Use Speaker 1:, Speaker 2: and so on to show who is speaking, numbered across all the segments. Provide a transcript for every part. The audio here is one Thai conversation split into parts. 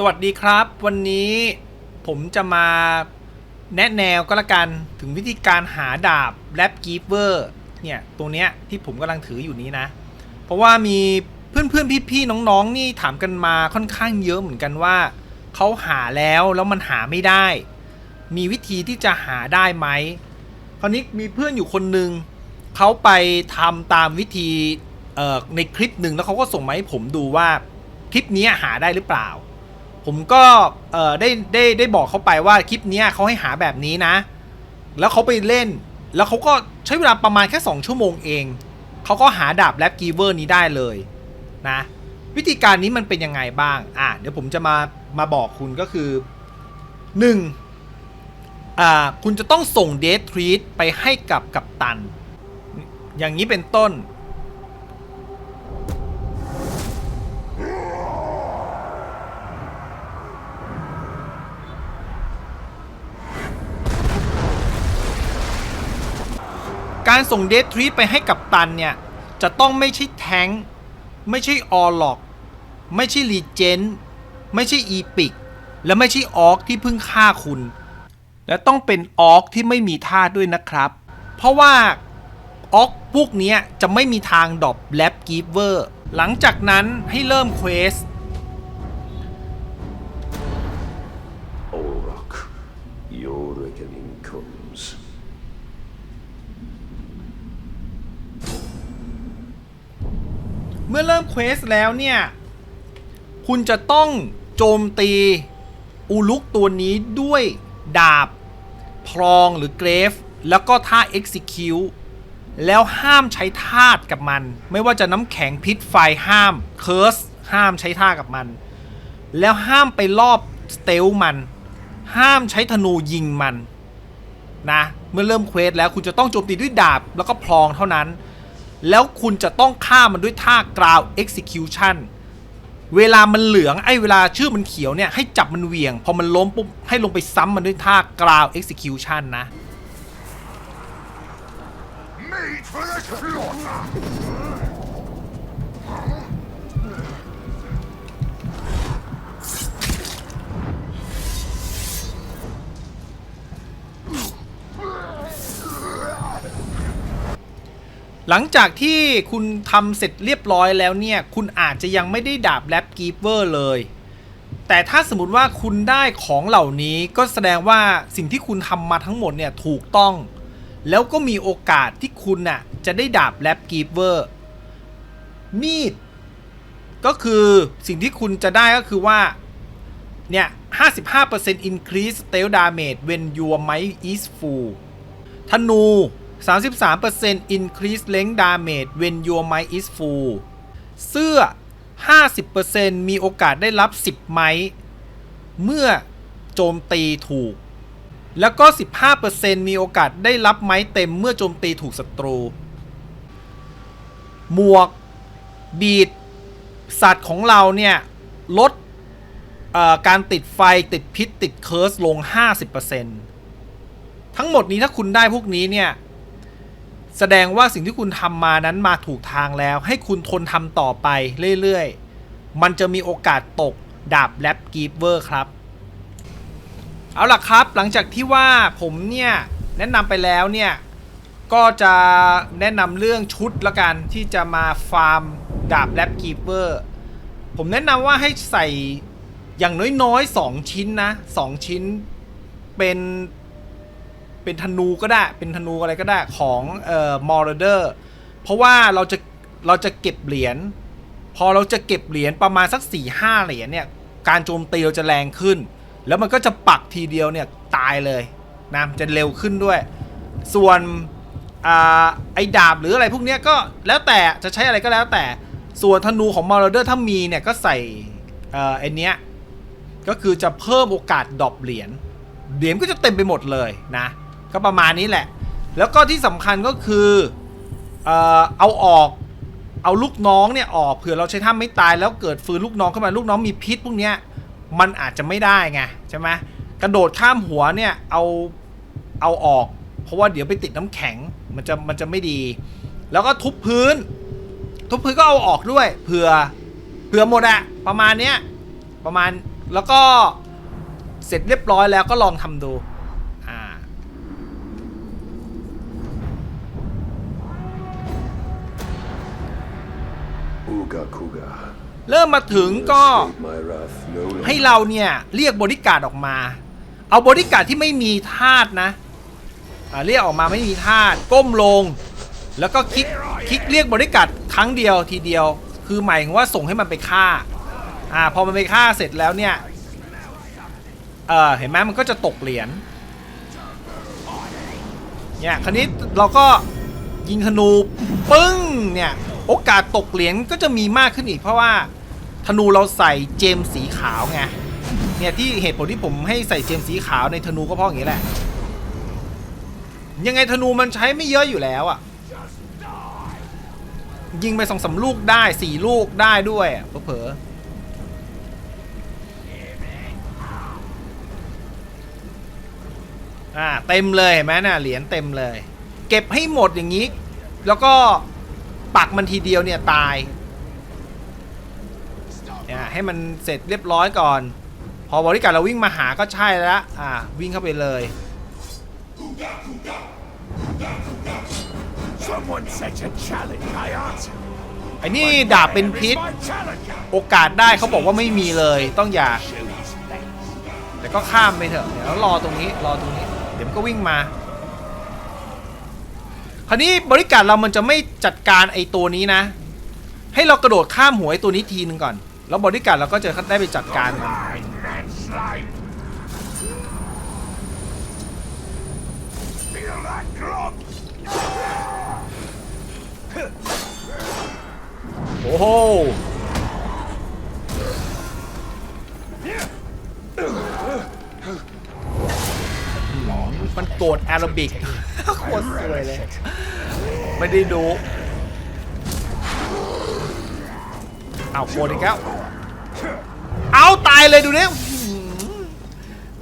Speaker 1: สวัสดีครับ วันนี้ผมจะมาแนะแนวก็แล้วกันถึงวิธีการหาดาบแรปกีเวอร์เนี่ยตัวเนี้ยที่ผมกำลังถืออยู่นี้นะ เพราะว่ามีเพื่อนๆพี่ๆน้องๆ นี่ถามกันมาค่อนข้างเยอะเหมือนกันว่าเขาหาแล้วแล้วมันหาไม่ได้ มีวิธีที่จะหาได้ไหมคราวนี้มีเพื่อนอยู่คนหนึ่งเขาไปทำตามวิธีในคลิปหนึ่งแล้วเขาก็ส่งมาให้ผมดูว่าคลิปนี้หาได้หรือเปล่า ผมก็เออได้ได้ได้บอกเขาไปว่าคลิปเนี้ยเขาให้หาแบบนี้นะ แล้วเขาไปเล่น แล้วเขาก็ใช้เวลาประมาณแค่ 2 ชั่วโมงเอง เขาก็หาดาบแรปกีเวอร์นี้ได้เลยนะ วิธีการนี้มันเป็นยังไงบ้าง อะเดี๋ยวผมจะมามาบอกคุณก็คือ 1. อ่าคุณจะต้องส่งเดททรีตไปให้กับกัปตัน อย่างนี้เป็นต้น การส่งเดททรีไปให้กับตันเนี่ย จะต้องไม่ใช่แทงค์ไม่ใช่ออล็อก ไม่ใช่รีเจนไม่ใช่อีพิก และไม่ใช่ออกที่เพิ่งฆ่าคุณ และต้องเป็นออกที่ไม่มีท่าด้วยนะครับ เพราะว่าออกพวกนี้จะไม่มีทางดรอปแลปกีเวอร์ หลังจากนั้นให้เริ่มเควส เมื่อเริ่มเควสแล้วเนี่ย คุณจะต้องโจมตีอูลุกตัวนี้ด้วยดาบ พรองหรือเกรฟ แล้วก็ท่า execute แล้วห้ามใช้ธาตุกับมัน ไม่ว่าจะน้ำแข็งพิษไฟห้ามเคิร์สห้ามใช้ท่ากับมัน แล้วห้ามไปรอบสเตลมัน ห้ามใช้ธนูยิงมันนะ เมื่อเริ่มเควสแล้วคุณจะต้องโจมตีด้วยดาบแล้วก็พรองเท่านั้น แล้วคุณจะต้องฆ่ามันด้วยท่ากราว execution เวลามันเหลืองไอ้เวลาชื่อมันเขียวเนี่ยให้จับมันเหวี่ยง พอมันล้มปุ๊บให้ลงไปซ้ำมันด้วยท่ากราว execution นะ
Speaker 2: Made for the slaughter!
Speaker 1: หลังจากที่คุณทำเสร็จเรียบร้อยแล้วเนี่ย คุณอาจจะยังไม่ได้ดาบแรปกีเวอร์เลย แต่ถ้าสมมติว่าคุณได้ของเหล่านี้ก็แสดงว่าสิ่งที่คุณทำมาทั้งหมดเนี่ยถูกต้อง แล้วก็มีโอกาสที่คุณน่ะจะได้ดาบแรปกีเวอร์มีดก็คือสิ่งที่คุณจะได้ก็คือว่า เนี่ย 55% increase stealth damage when your might is full ธนู 33% increase length damage when your mic is full เสื้อ 50%มีโอกาสได้รับ 10 ไม้ เมื่อโจมตีถูก แล้วก็ 15%มีโอกาสได้รับไม้เต็มเมื่อโจมตีถูกศัตรู หมวก บีด สัตว์ของเราเนี่ย ลดการติดไฟติดพิษติดเคิร์สลง 50%ทั้งหมดนี้ถ้าคุณได้พวกนี้เนี่ย แสดงว่าสิ่งที่คุณทำมานั้นมาถูกทางแล้ว ให้คุณทนทำต่อไปเรื่อยๆ มันจะมีโอกาสตกดาบแรปกีเวอร์ครับ เอาล่ะครับ หลังจากที่ว่าผมเนี่ยแนะนำไปแล้วเนี่ยก็จะแนะนำเรื่องชุดละกันที่จะมาฟาร์มดาบแรปกีเวอร์ผมแนะนำว่าให้ใส่อย่างน้อยๆ 2 ชิ้นนะ 2 ชิ้นเป็น เป็นธนูก็ได้ เป็นธนูอะไรก็ได้ของเอ่อมอร์เดอร์เพราะว่าเราจะเราจะเก็บเหรียญพอเราจะเก็บเหรียญประมาณสัก4ี่ห้าเหรียญเนี่ยการโจมตีเราจะแรงขึ้น แล้วมันก็จะปักทีเดียวเนี่ยตายเลยนะจะเร็วขึ้นด้วย ส่วนอไอ้ดาบหรืออะไรพวกนี้ก็แล้วแต่จะใช้อะไรก็แล้วแต่ส่วนธนูของมอร์เดอร์ถ้ามีเนี่ยก็ใส่เอ่อไอเนี้ยก็คือจะเพิ่มโอกาสดรอปเหรียญเหรียญก็จะเต็มไปหมดเลยนะ ก็ประมาณนี้แหละ แล้วก็ที่สำคัญก็คือเออเอาออกเอาลูกน้องเนี่ยออกเผื่อเราใช้ท่าไม่ตายแล้วเกิดฟื้นลูกน้องขึ้นมาลูกน้องมีพิษพวกเนี้ยมันอาจจะไม่ได้ไงใช่ไหมกระโดดข้ามหัวเนี่ยเอาเอาออก เพราะว่าเดี๋ยวไปติดน้ำแข็งมันจะมันจะไม่ดี แล้วก็ทุบพื้น ทุบพื้นก็เอาออกด้วยเผื่อเผื่อหมดอะประมาณเนี้ยประมาณแล้วก็เสร็จเรียบร้อยแล้วก็ลองทำดู เริ่มมาถึงก็
Speaker 2: Escape my wrath no longer.
Speaker 1: ให้เราเนี่ยเรียกบริการดออกมา เอาบริการดที่ไม่มีธาตุนะอ่าเรียกออกมาไม่มีธาตุก้มลง แล้วก็คลิกคลิกเรียกบริการดครั้งเดียวทีเดียว คือหมายถึงว่าส่งให้มันไปฆ่าอ่าพอมันไปฆ่าเสร็จแล้วเนี่ยเออเห็นไหมมันก็จะตกเหรียญเนี่ยคราวนี้เราก็ยิงธนูปึ้งเนี่ย โอกาสตกเหรียญก็จะมีมากขึ้นอีกเพราะว่าธนูเราใส่เจมสีขาวไงเนี่ยที่เหตุผลที่ผมให้ใส่เจมสีขาวในธนูก็เพราะอย่างนี้แหละ ยังไงธนูมันใช้ไม่เยอะอยู่แล้วอะ่ะ ยิงไปสองสาลูกได้สี่ลูกได้ด้วยอเผลออ่าเต็มเลยเห็นไหมน่ะเหรียญเต็มเลย เก็บให้หมดอย่างนี้ แล้วก็ ปักมันทีเดียวเนี่ยตายเนี่ยให้มันเสร็จเรียบร้อยก่อน พอบริการเราวิ่งมาหาก็ใช่แล้วอ่าวิ่งเข้าไปเลย
Speaker 2: Someone sets a challenge, I answer.
Speaker 1: ไอ้นี่ดาบเป็นพิษ
Speaker 2: My challenger.
Speaker 1: โอกาสได้เขาบอกว่าไม่มีเลยต้องอย่า
Speaker 2: Show his face.
Speaker 1: แต่ก็ข้ามไปเถอะเดี๋ยวรอตรงนี้รอตรงนี้ เดี๋ยวมันก็วิ่งมา คราวนี้บริการเรามันจะไม่จัดการไอ้ตัวนี้นะ ให้เรากระโดดข้ามหัวไอ้ตัวนี้ทีนึงก่อน แล้วบริการเราก็จะได้ไปจัดการมันโอ้โหมันโกรธแอโรบิกโคตรสวยเลย ไม่ได้ดูเอาโกรอีกแล้วเอาตายเลยดูเนี่ย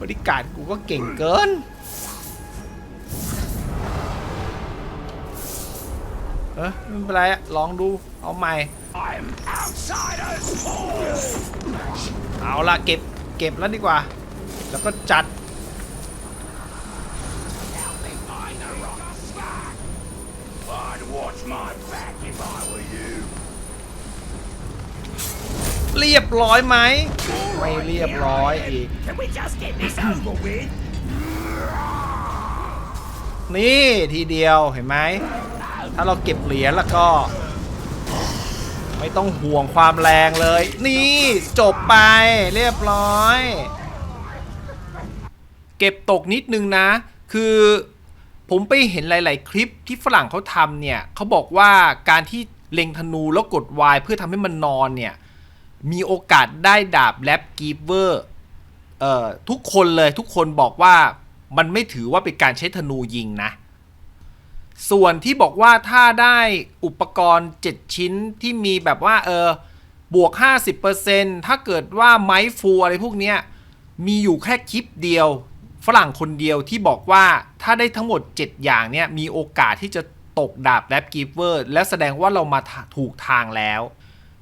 Speaker 1: บริการกูก็เก่งเกินเออไม่เป็นไรอะลองดูเอาใหม่เอาละเก็บเก็บแล้วดีกว่า แล้วก็จัด
Speaker 2: I'd watch my back if I were you.
Speaker 1: เรี ยบร้อยไหมไม่เรียบร้อยอีก
Speaker 2: Can we just get this over with?
Speaker 1: นี่ทีเดียวเห็นไหม ถ้าเราเก็บเหรียญแล้วก็ ไม่ต้องห่วงความแรงเลย นี่จบไปเรียบร้อย เก็บตกนิดนึงนะ คือผมไปเห็นหลาย ๆ คลิปที่ฝรั่งเขาทำเนี่ยเขาบอกว่าการที่เล็งธนูแล้วกด Y เพื่อทำให้มันนอนเนี่ย มีโอกาสได้ดาบแลปกีเวอร์เอ่อทุกคนเลยทุกคนบอกว่ามันไม่ถือว่าเป็นการใช้ธนูยิงนะ ส่วนที่บอกว่าถ้าได้อุปกรณ์ 7 ชิ้นที่มีแบบว่าเออบวก 50%ถ้าเกิดว่าไม้ฟูอะไรพวกเนี้ยมีอยู่แค่คลิปเดียว ฝรั่งคนเดียวที่บอกว่าถ้าได้ทั้งหมด 7 อย่างเนี่ยมีโอกาสที่จะตกดาบแลปกีเวอร์ และแสดงว่าเรามาถูกทางแล้ว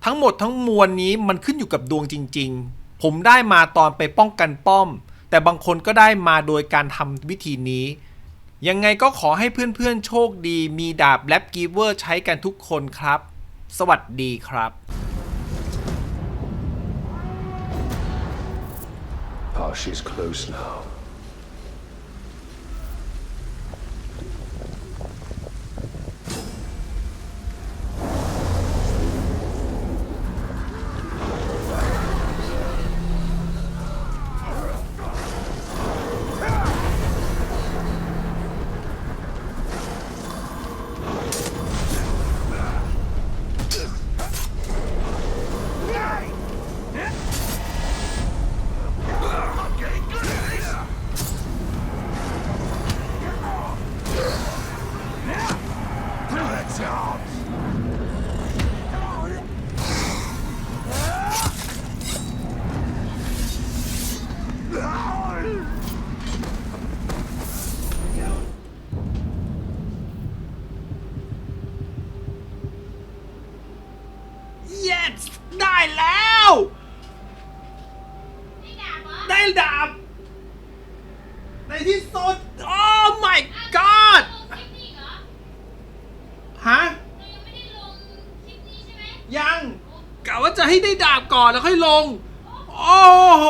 Speaker 1: ทั้งหมดทั้งมวลนี้มันขึ้นอยู่กับดวงจริง ๆ ผมได้มาตอนไปป้องกันป้อม แต่บางคนก็ได้มาโดยการทำวิธีนี้ ยังไงก็ขอให้เพื่อนๆ โชคดี มีดาบแลปกีเวอร์ใช้กันทุกคนครับ สวัสดีครับ
Speaker 2: Hush is close now.
Speaker 1: ด้
Speaker 3: ดา
Speaker 1: บก่อนแล้วค่อยลง โอ้โห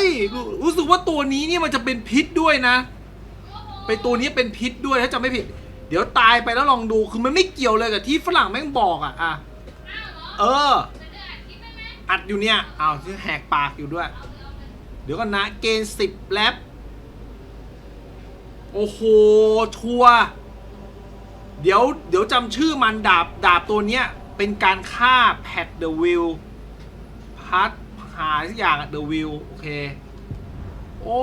Speaker 1: ยรู้สึกว่าตัวนี้เนี่ยมันจะเป็นพิษด้วยนะ
Speaker 3: โอ้โห
Speaker 1: เป็นตัวนี้เป็นพิษด้วยถ้าจำไม่ผิด เดี๋ยวตายไปแล้วลองดูคือมันไม่เกี่ยวเลยกับที่ฝรั่งแม่งบอกอะอะ
Speaker 3: เอ
Speaker 1: อ อั
Speaker 3: ดอ
Speaker 1: ยู่เนี่ยอ้าวแหกปากอยู่ด้วย
Speaker 3: เดี๋
Speaker 1: ยวก่อนนะเกณฑ์สิบแลบโอ้โหชัวร์เดี๋ยวเดี๋ยวจำชื่อมันดาบดาบตัวเนี้ยเป็นการฆ่าแพดเดอะวิล พัดหาสักอย่างเดอะวิลโอเค โอ้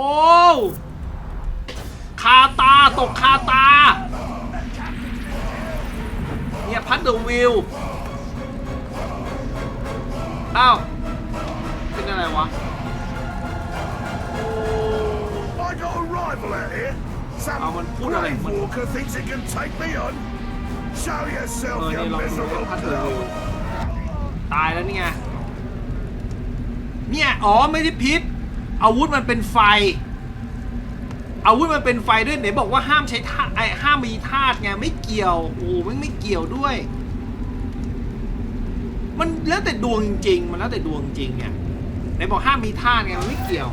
Speaker 1: คาตา ตกคาตา เนี่ยพัดเดอะวิลอ้าว เป็นอะไรวะ
Speaker 4: I got a rival out here. Some
Speaker 1: Oh, and put that in.
Speaker 4: brave walker thinks he can take me on. Show
Speaker 1: เอ
Speaker 4: yourself,
Speaker 1: อ
Speaker 4: you
Speaker 1: นี่ลองดู
Speaker 4: miserable
Speaker 1: พัดเดอร์วิล
Speaker 4: bloke.
Speaker 1: ตายแล้วนี่ไง เนี่ย อ๋อ ไม่ได้พิษ อาวุธมันเป็นไฟ อาวุธมันเป็นไฟด้วยไหนบอกว่าห้ามใช้ธาตุไอ้ห้ามมีธาตุไง ไม่เกี่ยว โอ้ไม่ไม่เกี่ยวด้วย มันแล้วแต่ดวงจริงๆมันแล้วแต่ดวงจริงเนี่ยไหนบอกห้ามมีธาตุไง มันไม่เกี่ยว